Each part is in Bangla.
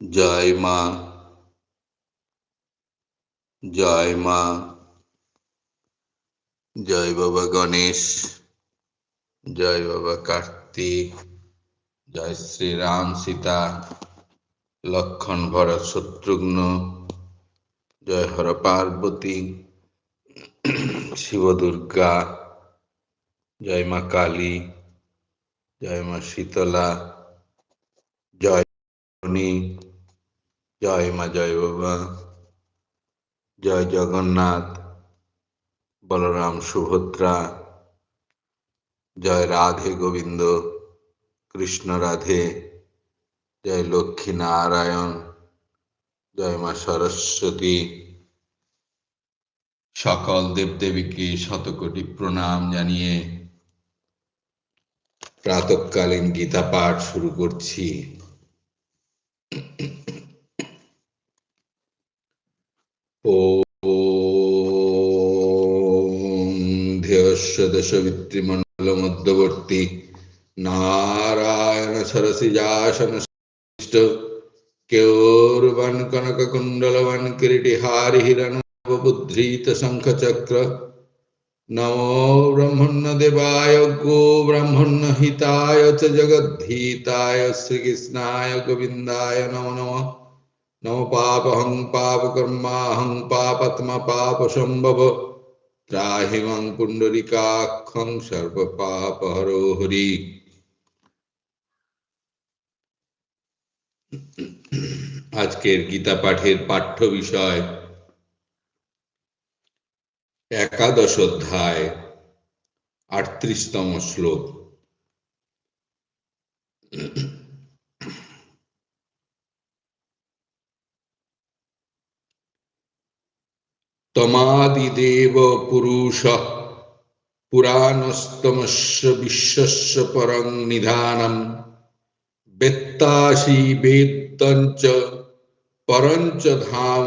জয় মা জয় মা, জয় বাবা গণেশ, জয় বাবা কার্তিক, জয় শ্রীরাম সীতা, লক্ষণ ভরত শত্রুঘ্ন, জয় হর পার্বতী, শিব দুর্গা, জয় মা কালী, জয় মা শীতলা, জয় জয় মা, জয় বাবা। জয় জগন্নাথ। বলরাম সুভদ্রা। জয় রাধে গোবিন্দ। কৃষ্ণ রাধে। জয় লক্ষ্মী নারায়ণ। জয় মা সরস্বতী। সকল দেবদেবীকে শতকোটি প্রণাম জানিয়ে প্রাতকালীন গীতা পাঠ শুরু করছি। ध्यस्य दशवित्रिमण्डलमध्यवर्ति नारायण सरसिजासनशिष्ट केयोर्वन् कनककुण्डलवन् किरीटिहारि हिरण्यबुद्धृत शङ्खचक्र नमो ब्रह्मण्यदेवाय गो ब्रह्मण्यहिताय च जगद्धीताय श्रीकृष्णाय गोविन्दाय नमो नमः नमो पापहं पापकर्माहं पापत्म पापसम्भव त्राहि मां पुण्डरीकाक्षं सर्वपापहरो हरि আজকের গীতা পাঠের পাঠ্য বিষয় একাদশ অধ্যায় আটত্রিশতম শ্লোক তমাদিদেব পুরুষ পুরাণস্তমস্য বিশ্বস্য পরং নিধানম বেত্তাসি বেত্তঞ্চ পরঞ্চ ধাম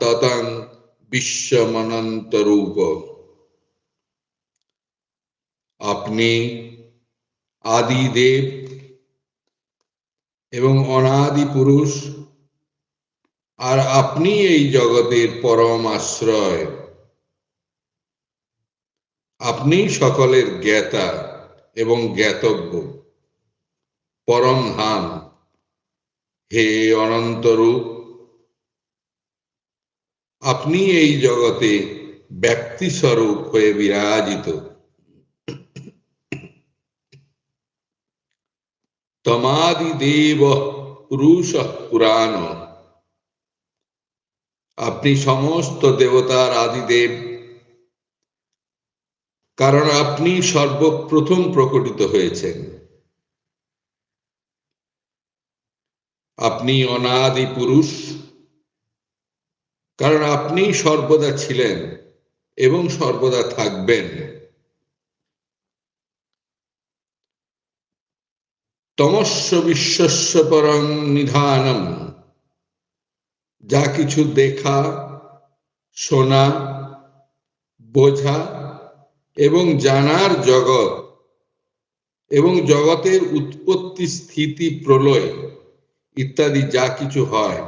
ততং বিশ্বমনন্তরূপ আপনি আদিদেব এবং অনাদি পুরুষ আর আপনি এই জগতের পরম আশ্রয়। আপনি সকলের জ্ঞাতা এবং জ্ঞাতব্য, পরম ধাম হে অনন্তরূপ, আপনি এই জগতে ব্যক্তি স্বরূপ হয়ে বিরাজিত। তমাদি দেব পুরুষ পুরাণ আপনি সমস্ত দেবতার আদিদেব। কারণ আপনি সর্বপ্রথম প্রকটিত হয়েছেন। আপনি অনাদি পুরুষ। কারণ আপনি সর্বদা ছিলেন এবং সর্বদা থাকবেন। তমস্য বিশ্বস্য পরং নিধানম। যা কিছু দেখা, শোনা, বোঝা এবং জানার জগৎ এবং জগতের উৎপত্তি, স্থিতি, প্রলয় ইত্যাদি যা কিছু হয়,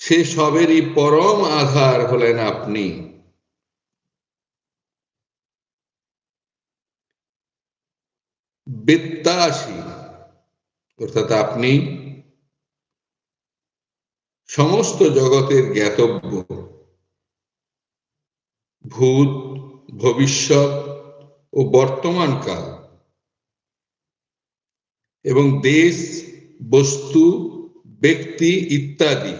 সে সবেরই পরম আধার হলেন আপনি। বেত্তাসী, অর্থাৎ আপনি সমস্ত জগতের জ্ঞাতব্য। ভূত, ভবিষ্যৎ ও বর্তমান কাল। এবং দেশ, বস্তু, ব্যক্তি ইত্যাদি,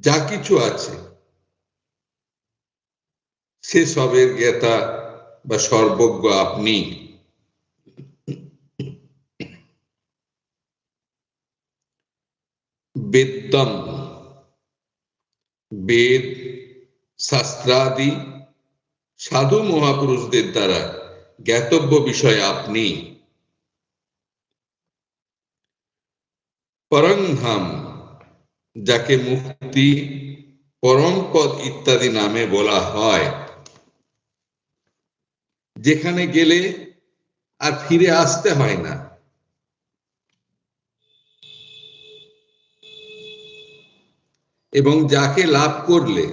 যা কিছু আছে। সে সবের জ্ঞাতা বা সর্বজ্ঞ আপনি। বেদম। বেদ, শাস্ত্রাদি, সাধু মহাপুরুষদের দ্বারা জ্ঞাতব্য বিষয় আপনি। পরংধাম, যাকে মুক্তি, পরম পদ ইত্যাদি নামে বলা হয়। যেখানে গেলে আর ফিরে আসতে হয় না। এবং যাকে লাভ করলে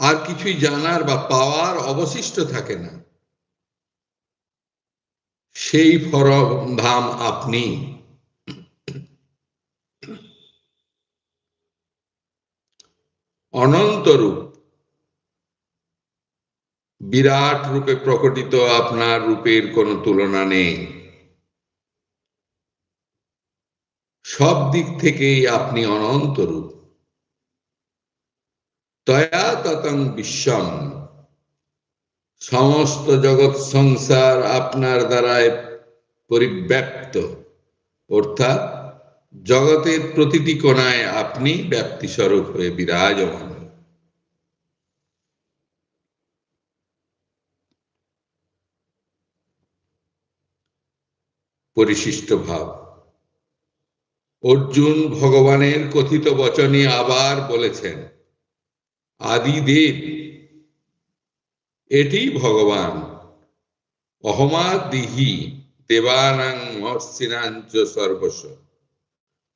আর কিছুই জানার বা পাওয়ার অবশিষ্ট থাকে না, সেই ফরম ধাম আপনি। অনন্তরূপ বিরাট রূপে প্রকটিত আপনার রূপের কোনো তুলনা নেই। সব দিক থেকেই আপনি অনন্ত রূপ। তয়া ততং বিশ্বম। সমস্ত জগৎ সংসার আপনার দ্বারায় পরিব্যাপ্ত। অর্থাৎ জগতের প্রতিটি কোণায় আপনি ব্যক্তিস্বরূপ হয়ে বিরাজমান। পরিশিষ্ট ভাব। অর্জুন ভগবানের কথিত বচনে আবার বলেছেন, আদিদেব, এটি ভগবান। অহমাদিহি দেবানাং সর্বস্ব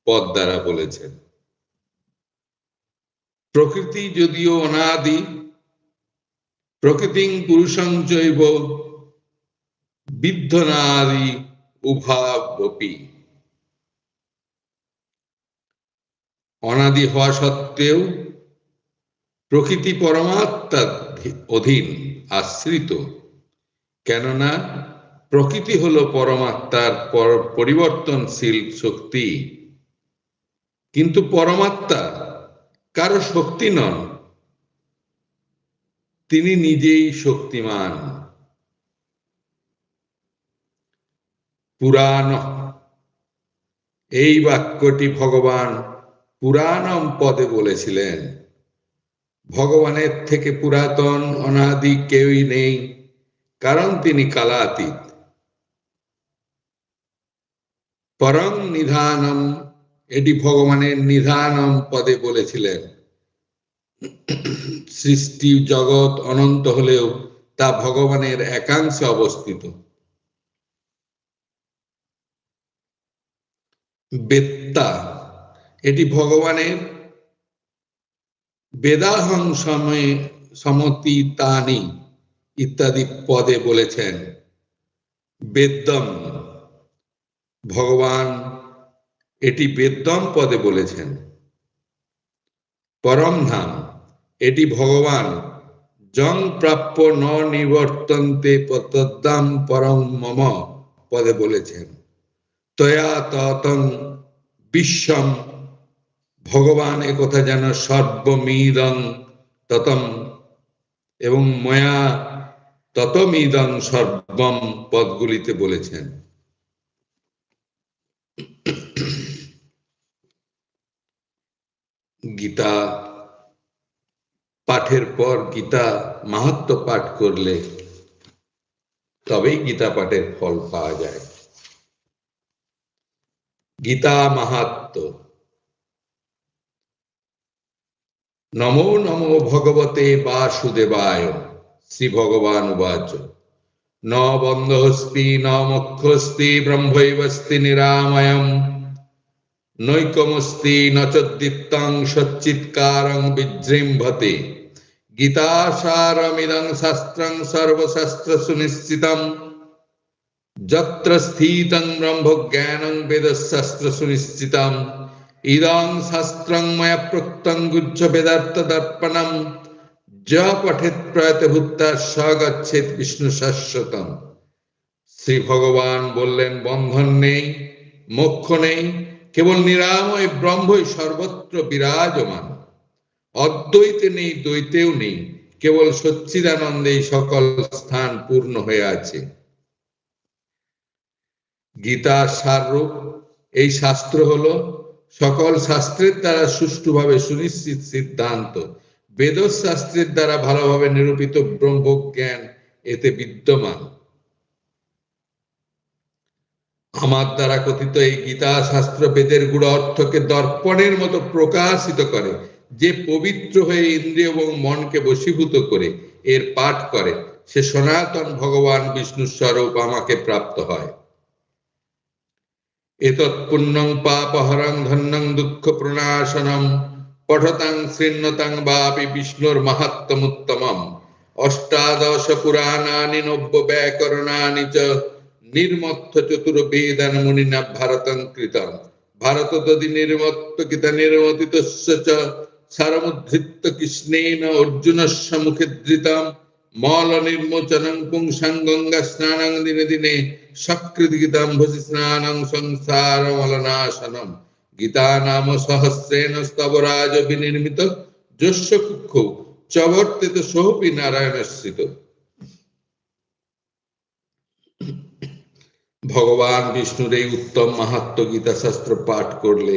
পদ দ্বারা বলেছেন। প্রকৃতি যদিও অনাদি, প্রকৃতিং পুরুষং জৈব বিদ্ধনাদি উভাবপি। অনাদি হওয়া সত্ত্বেও প্রকৃতি পরমাত্মার অধীন, আশ্রিত। কেননা প্রকৃতি হলো পরমাত্মার পরিবর্তনশীল শক্তি। কিন্তু পরমাত্মা কারও শক্তি নন, তিনি নিজেই শক্তিমান। পুরাণ এই বাক্যটি ভগবান পুরাণম পদে বলেছিলেন, ভগবানের থেকে পুরাতন অনাদি কেউই নেই, কারণ তিনি কালাতীত। পরম নিধানম, এটি ভগবানের নিধানম পদে বলেছিলেন। সৃষ্টি জগৎ অনন্ত হলেও তা ভগবানের একাংশে অবস্থিত। বেত্তা এটি ভগবানের বেদাহং সময়ে সমতি তানি ইত্যাদি পদে বলেছেন। বেদ্যম, ভগবান এটি বেদ্যম পদে বলেছেন। পরম ধাম, এটি ভগবান জং প্রাপ্য ন নিবর্তন্তে পতদ্দাম পরম মম পদে বলেছেন। তয়া ততং বিশ্বম ভগবান কথা যেন সর্বমিদং ততম এবং ময়া ততমিদং সর্বম পদগুলিতে বলেছেন। গীতা পাঠের পর গীতা মাহাত্ম পাঠ করলে তবেই গীতা পাঠের ফল পাওয়া যায়। গীতা মাহাত্ম নমো নমো ভগবতে বাসুদেবায় শ্রী ভগবান উবাচ। ন বন্ধস্তি ন মুখ্যস্তি ব্রহ্মৈবস্তি নিরাময়ম। নৈকমস্তি ন চোদ্দীপ্তং সচ্চিৎকারং বিজৃম্ভতে। গীতাসারমিদং শাস্ত্রং সর্বশাস্ত্র সুনিশ্চিতম যত্র স্থিতং ব্রহ্মজ্ঞানং বেদশাস্ত্র সুনিশ্চিতম ইদং শাস্ত্রং ময়া প্রক্তং গুজ্জ বেদার্থ দর্পণম। য পঠেত প্রয়ত ভূত্তা স গচ্ছেত বিষ্ণু শাশ্বতম। শ্রী ভগবান বললেন, বন্ধন নেই, মোক্ষ নেই, কেবল নিরাময় ব্রহ্মই সর্বত্র বিরাজমান। অদ্বৈতে নেই, দ্বৈতেও নেই, কেবল সচ্চিদানন্দে সকল স্থান পূর্ণ হয়ে আছে। গীতার সাররূপ, এই শাস্ত্র হলো সকল শাস্ত্রের দ্বারা সুষ্ঠুভাবে সুনিশ্চিত সিদ্ধান্ত। বেদ শাস্ত্রের দ্বারা ভালোভাবে নিরূপিত ব্রহ্মজ্ঞান এতে বিদ্যমান। আমার দ্বারা কথিত এই গীতা শাস্ত্র বেদের গুড় অর্থকে দর্পণের মতো প্রকাশিত করে, যে পবিত্র হয়ে ইন্দ্রিয় এবং মনকে বশীভূত করে এর পাঠ করে, সে সনাতন ভগবান বিষ্ণু স্বরূপ আমাকে প্রাপ্ত হয়। এতৎপুণ্যং পাপহরং ধন্যং দুঃখ প্রণাশনম পঠতাং শৃণ্যতাং বাপি বিষ্ণুর মাহাত্মুত্তমম অষ্টাদশ পুরাণানি নব্য ব্যাকরণানি চ নির্মত্থ চতুর্বেদান মুনিনা ভারতং কৃতম ভারত তদি নির্মত্ত কিত নির্মতিতস্য চ সারমুদ্ধৃত্ত কৃষ্ণেন মুখে ধৃতম মল নির্মোচনং পুংসাং গঙ্গা দিনে দিনে সকৃতি স্নানং সংসার মলনাশনম গীতা নাম সহস্রেণ স্তবরাজ বিনির্মিত যস্য কুক্ষ চবর্তিত সোহপি নারায়ণশ্রিত ভগবান বিষ্ণুর এই উত্তম মাহাত্ম গীতা শাস্ত্র পাঠ করলে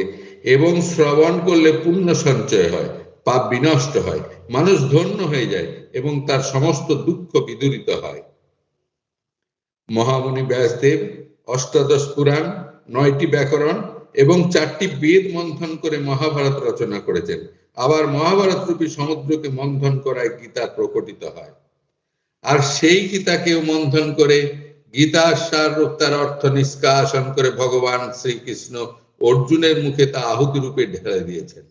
এবং শ্রবণ করলে পুণ্য সঞ্চয় হয়, পাপ বিনষ্ট হয়, মানুষ ধন্য হয়ে যায় এবং তার সমস্ত দুঃখ বিদূরিত হয়। মহামুনি ব্যাসদেব, অষ্টাদশ পুরাণ, নয়টি ব্যাকরণ এবং চারটি বেদ মন্থন করে মহাভারত রচনা করেছেন। আবার মহাভারত রূপী সমুদ্রকে মন্থন করায় গীতা প্রকটিত হয়। আর সেই গীতাকেও মন্থন করে গীতার সার রূপ তার অর্থ নিষ্কাশন করে ভগবান শ্রীকৃষ্ণ অর্জুনের মুখে তা আহুতি রূপে ঢেলে দিয়েছেন।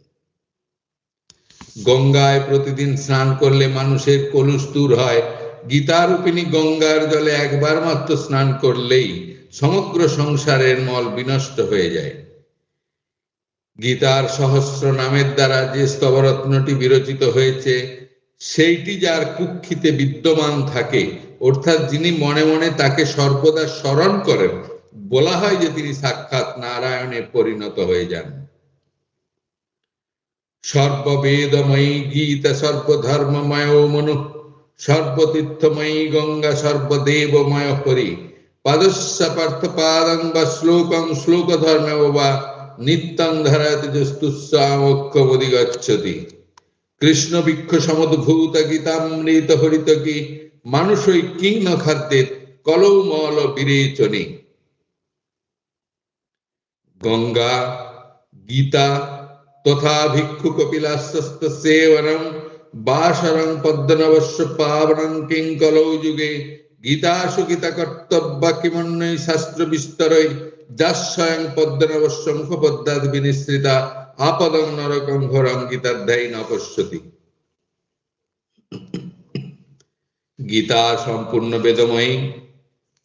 গঙ্গায় প্রতিদিন স্নান করলে মানুষের কলুষ দূর হয়। গীতারূপিণী গঙ্গার জলে একবার মাত্র স্নান করলেই সমগ্র সংসারের মল বিনষ্ট হয়ে যায়। গীতার সহস্র নামের দ্বারা যে স্তবরত্নটি বিরচিত হয়েছে, সেইটি যার কুক্ষিতে বিদ্যমান থাকে, অর্থাৎ যিনি মনে মনে তাকে সর্বদা স্মরণ করেন, বলা হয় যে তিনি সাক্ষাৎ নারায়ণে পরিণত হয়ে যান। সর্ববেদময়ী গীতা সর্বধর্মময় মনু সর্বতীর্থময়ী গঙ্গা সর্বদেবময় হরি। পদস্য পার্থ পাদং বা শ্লোকং শ্লোক ধর্মে বা নিত্যং ধারাতে যস্তুস্বামক্ষমদি গচ্ছতি কৃষ্ণ বৃক্ষ সমদ্ভূত গীতামৃত হরিত কি, মানুষই কিং খাদ্যের কলৌমল বিরেচনী। গঙ্গা, গীতা তথা ভিক্ষু কপিলাস্ত সেবনম বাসরং পদ্মনবস্য পাবনং কিং কলৌ যুগে গীতাসু গীতা কর্তব্য কিমন্যই শাস্ত্র বিস্তরই যাস স্বয়ং পদ্মনবস্য মুখপদ্মাদ বিনিশ্রিতা আপদং নরকং ঘোরং গীতাধ্যায়ী নপশ্যতি গীতা সম্পূর্ণ বেদময়ী,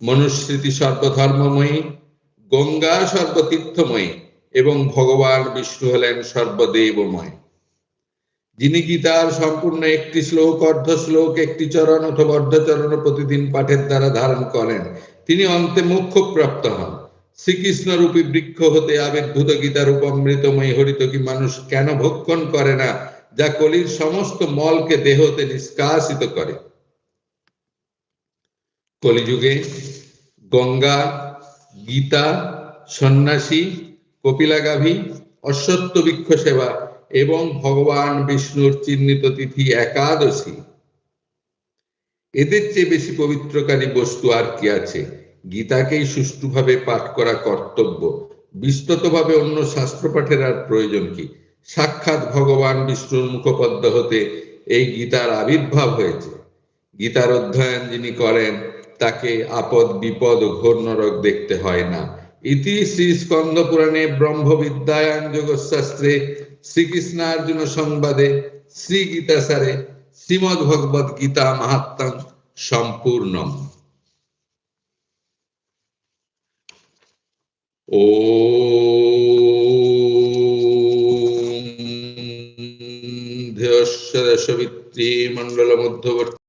মনুস্মৃতি সর্বধর্মময়ী, গঙ্গা সর্বতীর্থময়ী এবং ভগবান বিষ্ণু হলেন সর্বদেবময়। যিনি গীতার সম্পূর্ণ একটি শ্লোক, অর্ধ শ্লোক, একটি চরণ অথবা অর্ধচরণ প্রতিদিন পাঠের দ্বারা ধারণ করেন, তিনি অন্তে মোক্ষ প্রাপ্ত হন। শ্রীকৃষ্ণ রূপী বৃক্ষ হতে আবির্ভূত গীতার উপমৃতময়ী হরিত কি মানুষ কেন ভক্ষণ করে না, যা কলির সমস্ত মলকে দেহতে নিষ্কাশিত করে? কলিযুগে গঙ্গা, গীতা, সন্ন্যাসী, কপিলাগাভী, অশ্বত্থ বৃক্ষ সেবা এবং ভগবান বিষ্ণুর চিহ্নিত তিথি একাদশী। এদের চেয়ে বেশি পবিত্রকারী বস্তু আর কি আছে? গীতাকেই সুষ্ঠুভাবে পাঠ করা কর্তব্য। বিস্তৃতভাবে অন্য শাস্ত্র পাঠের আর প্রয়োজন কি? সাক্ষাৎ ভগবান বিষ্ণুর মুখপদ্ম হতে এই গীতার আবির্ভাব হয়েছে। গীতার অধ্যয়ন যিনি করেন, তাকে আপদ, বিপদ, ঘোর, নরক দেখতে হয় না। ইতি শ্রী স্কন্দ পুরাণে ব্রহ্মবিদ্যায়াং যোগশাস্ত্রে শ্রীকৃষ্ণার্জুন সংবাদে শ্রী গীতা সারে শ্রীমদ ভগবত গীতা মাহাত্মাং সম্পূর্ণম। ও ধ্যস্বদশবিত্রী মণ্ডল মধ্যবর্তী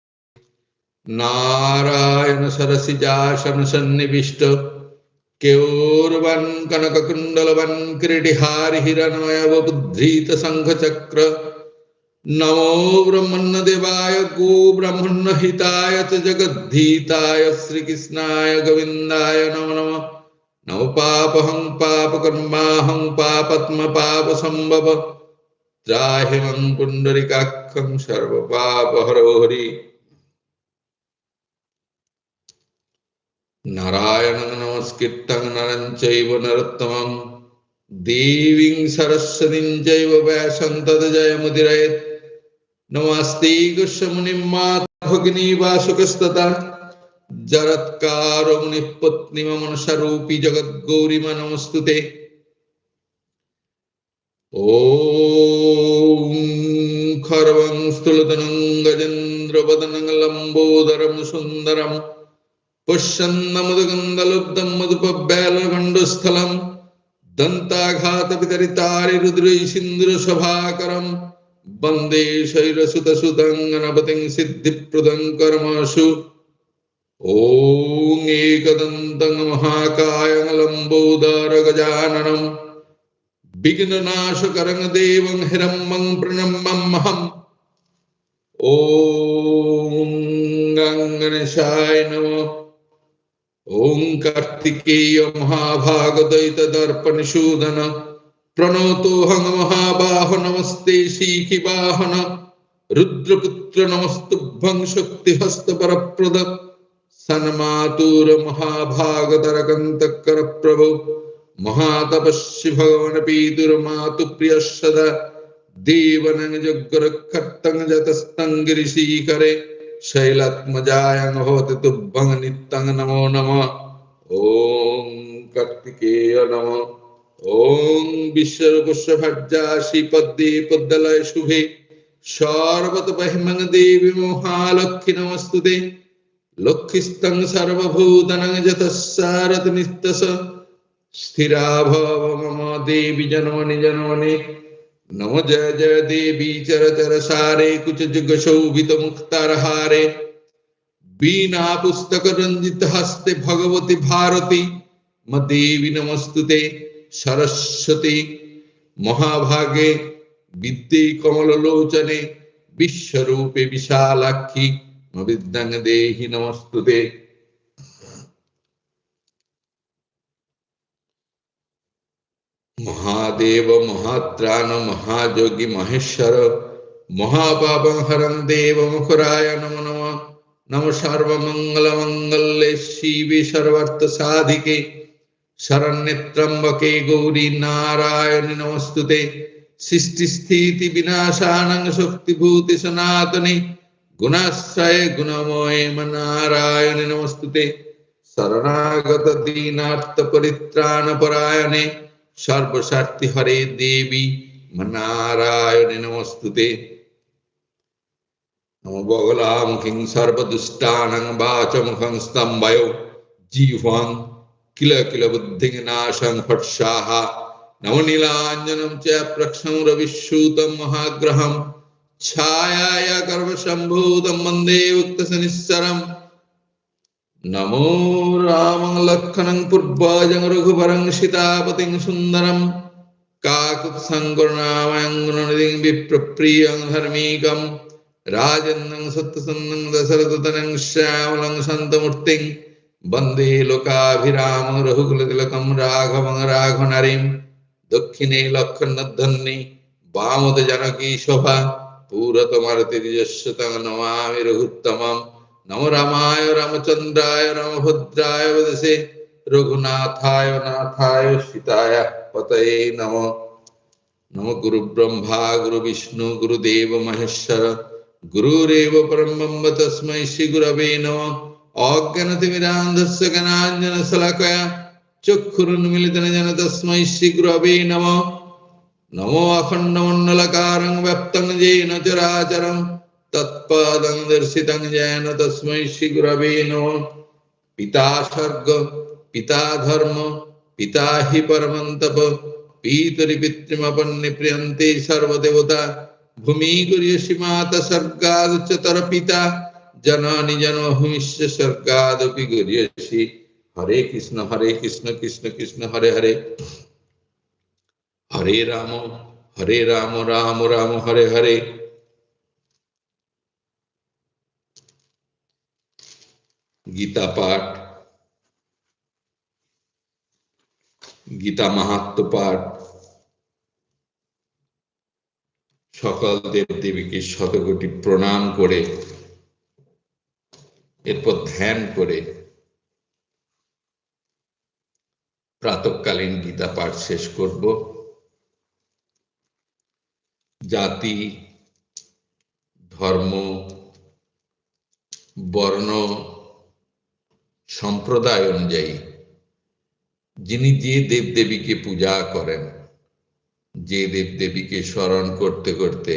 নারায়ণ সরসিজাসন সন্নিবিষ্ট কেউর্বন কনককুণ্ডলবন ক্রীডিহারি হিরণময় বুদ্ধৃত শঙ্খচক্র নমো ব্রহ্মণ্যদেবায় গো ব্রহ্মণ্য হিতায় চ জগদ্ধীতায় শ্রীকৃষ্ণায় গোবিন্দায় নম নম নম পাপহং পাপকর্মাহং পাপত্ম নারায়ণং নমস্কৃত্যং নরঞ্চৈব নরোত্তমং দেবীং সরস্বতীং চৈব ব্যাসং তদজয়মুদিরয়েৎ নমাস্তে কুশমুনিম মাতভগিনী বাসুকস্ততা জরৎকারো মুনিপত্নীমনসারূপী জগদ্গৌরীম নমস্তুতে ॐ खर्वं स्तुलतनं गजेन्द्रवदनं लम्बोदरं सुन्दरम्। पुष्यन्नमुदगन्धलुब्धं मधुपब्यालगण्डस्थलम् दन्ताघातवितरितारिरुद्रैसिन्द्रसभाकरम् वन्दे शैरसुतसुतं गणपतिं सिद्धिप्रदं कर्मसु ॐ एकदन्तं महाकायं लम्बोदरगजाननम् विघ्ननाशकरं देवं हिरम्बं प्रणम्यहम् ॐ गङ्गणेशाय नमः ॐ कार्तिकेय महाभागदैतदर्पणशूदन प्रणोतोऽहं महाबाहो नमस्ते शिखिवाहन रुद्रपुत्र नमस्तुभ्यं शक्तिहस्तपरप्रद सन्मातुर महाभागतरकन्तकर प्रभो महातपस्वि भगवन् पीतुर्मातु प्रियः सदा देवनं जग्रखट्टं जतस्तं गिरिशीकरे शैलात्मजायं भवति तुभ्यं नित्यं नमो नमः ॐ कार्तिकेय नमः ॐ विश्वपुष्पभज्जा श्रीपद्मे पद्मलय शुभे सर्वतपहिमं देवी महालक्ष्मी नमस्तुते लक्ष्मीस्तं सर्वभूतनं जतः नित्यस स्थिरा भव मम देवी जनमनि जनमनि नमो जय जय देवी चर चर सारे कुच जुग शोभित मुक्तारहारे बीना पुस्तक रंजित हस्ते भगवती भारती म देवी नमस्तुते सरस्वती महाभागे विद्ये कमललोचने विश्वरूपे विशालाक्षी म विद्यां देहि नमस्तुते মহাদেব মহাত্রান মহাযোগী, মহেশ্বর মহাপাপহরং দেব, মুখরায় নম নম। নম সর্বমঙ্গল মঙ্গলে শিবে সর্বার্থ সাধিকে। শরণ্যত্রম্বকে গৌরী নারায়ণ নমস্তুতে। সৃষ্টি সৃষ্টিস্থিতি বিনাশানং শক্তিভূতি সনাতনে। গুণাশ্রয় গুণময় নারায়ণী নমস্তুতে। শরণাগত দীনার্থ পরিত্রাণ পরায়ণে সর্বস্বার্থী হরে দেবী নারায়ণে নমস্তুতে। নম বগলামুখিং সর্বদুষ্টানং বাচমুখং স্তম্ভয় জিহ্বাং কিল কিল বুদ্ধিং নাশং ফটসাহ। নম নীলাঞ্জനം চ প্রক্ষং রবিশ্যুতম মহাগ্রহম। ছায়ায় গর্ভসম্ভূতম বন্দে উক্তসনিঃসরম नमो रामं लक्षणं पूर्वाजं रघुवरं सीतापतिं सुन्दरं काकुत्सङ्कुर्नामयं विप्रप्रियं धर्मीकं राजेन्द्रं सत्यसन्दं दशरथतनं श्यामलं सन्तमूर्तिं वन्दे लोकाभिरामं रघुकुलतिलकं राघवं राघवनरीं दक्षिणे लक्षणध्वनि वामद जानकी शोभा पूरतमारुतिर्यस्य तं नमामि रघुत्तमम् নম রামায় রামচন্দ্রায় রামভদ্রায় বদসে রঘুনাথায় নাথায় সীতায় পতয়ে নম নম গুরু ব্রহ্মা গুরু বিষ্ণু গুরুদেব মহেশ্বর গুরুরেব পরম তস্मै শ্রী গুরবে নম অজ্ঞানতিমিরান্ধস্য জ্ঞানাঞ্জন শলাকয়া চক্ষুরুন্মিলিতন যেন তস্मै শ্রী গুরবে নম নমো অখণ্ডমণ্ডলকারং ব্যপ্তং তৎপাদং দর্শিতং যেন তস্মৈ শ্রী গুরবে নম পিতা স্বর্গ পিতা ধর্ম পিতা হি পরমন্তপ পিতরি পিতৃমপন্নি প্রিয়ন্তে সর্বদেবতা ভূমি গুরিয়সি সীমাত স্বর্গাদ চতর পিতা জননি জনভূমিষ্য স্বর্গাদপি গুরিয়সি হরে কৃষ্ণ হরে কৃষ্ণ কৃষ্ণ কৃষ্ণ হরে হরে হরে রাম হরে রাম রাম রাম হরে হরে গীতা পাঠ, গীতা মাহাত্ম পাঠ, সকল দেব দেবীকে শতকোটি প্রণাম করে, এরপর ধ্যান করে, প্রাতকালীন গীতা পাঠ শেষ করব। জাতি, ধর্ম, বর্ণ সম্প্রদায় অনুযায়ী যিনি যে দেব দেবীকে পূজা করেন, যে দেব দেবীকে স্মরণ করতে করতে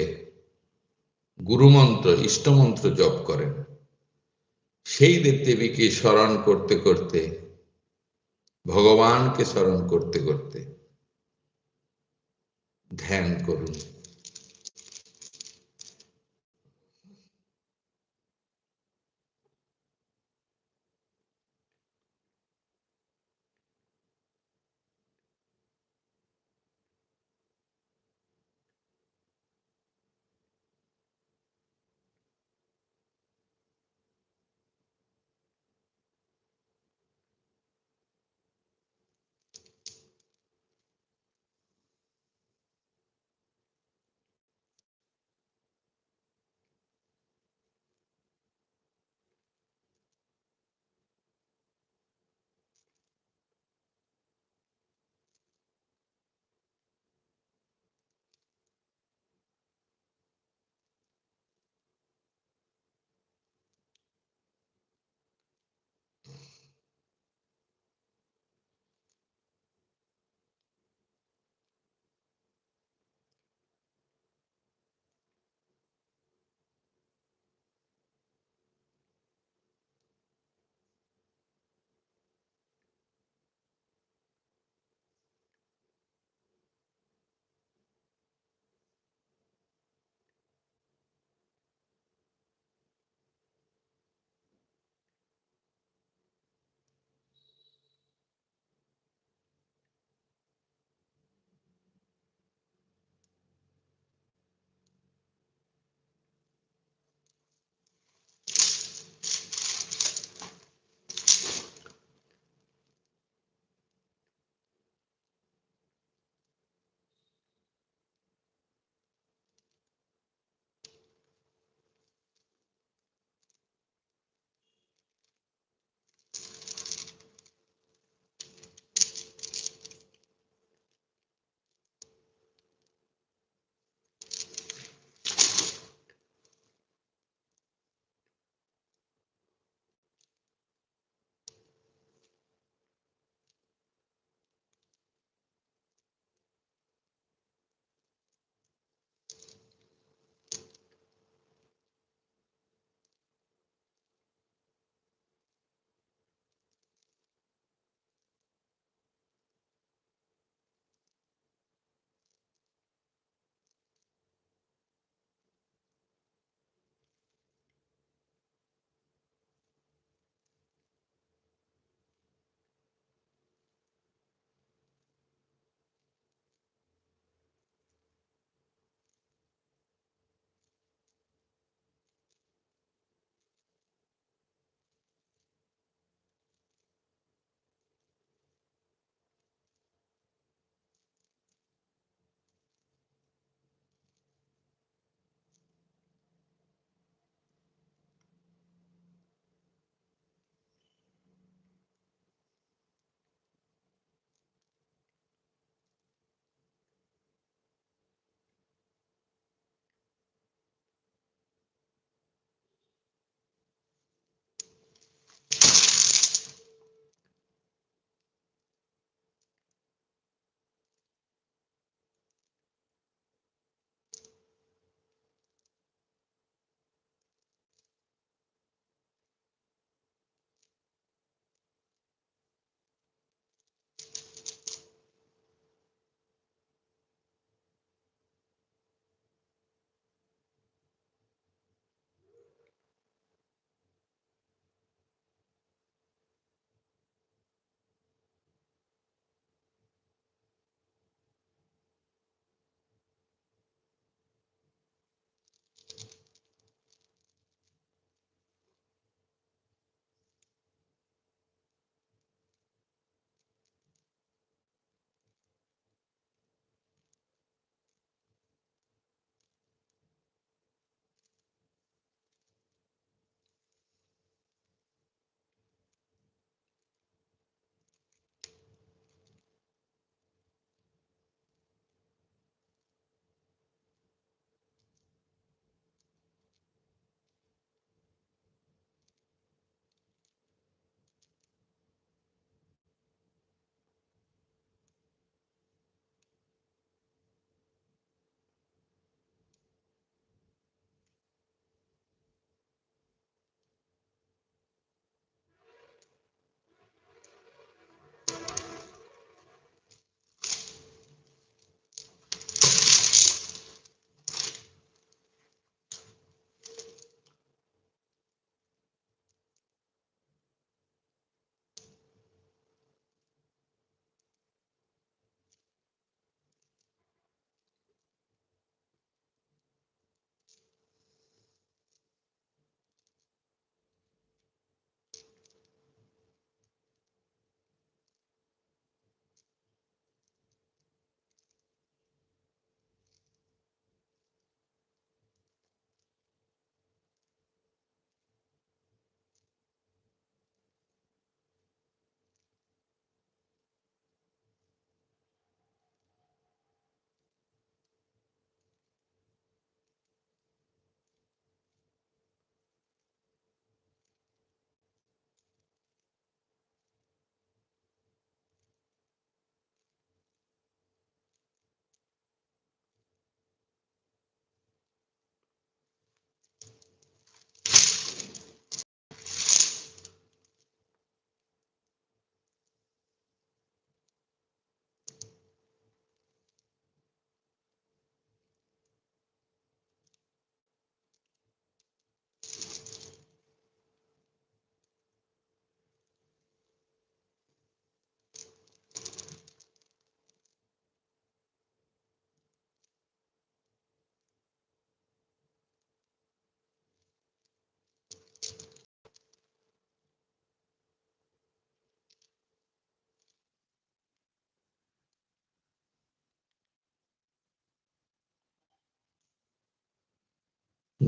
গুরুমন্ত্র, ইষ্টমন্ত্র জপ করেন, সেই দেব দেবীকে স্মরণ করতে করতে, ভগবানকে স্মরণ করতে করতে ধ্যান করুন।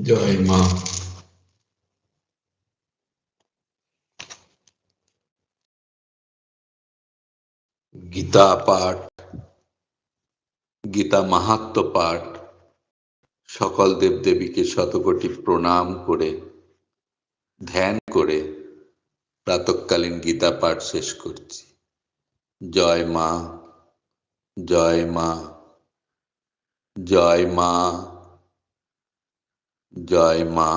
জয় গীতা পাঠ গীতা মাহাত্ম পাঠ সকল দেবদেবীকে শতকোটি প্রণাম করে, ধ্যান করে প্রাতকালীন গীতা পাঠ শেষ করছি। জয় মা জয় মা জয় মা। জয় মা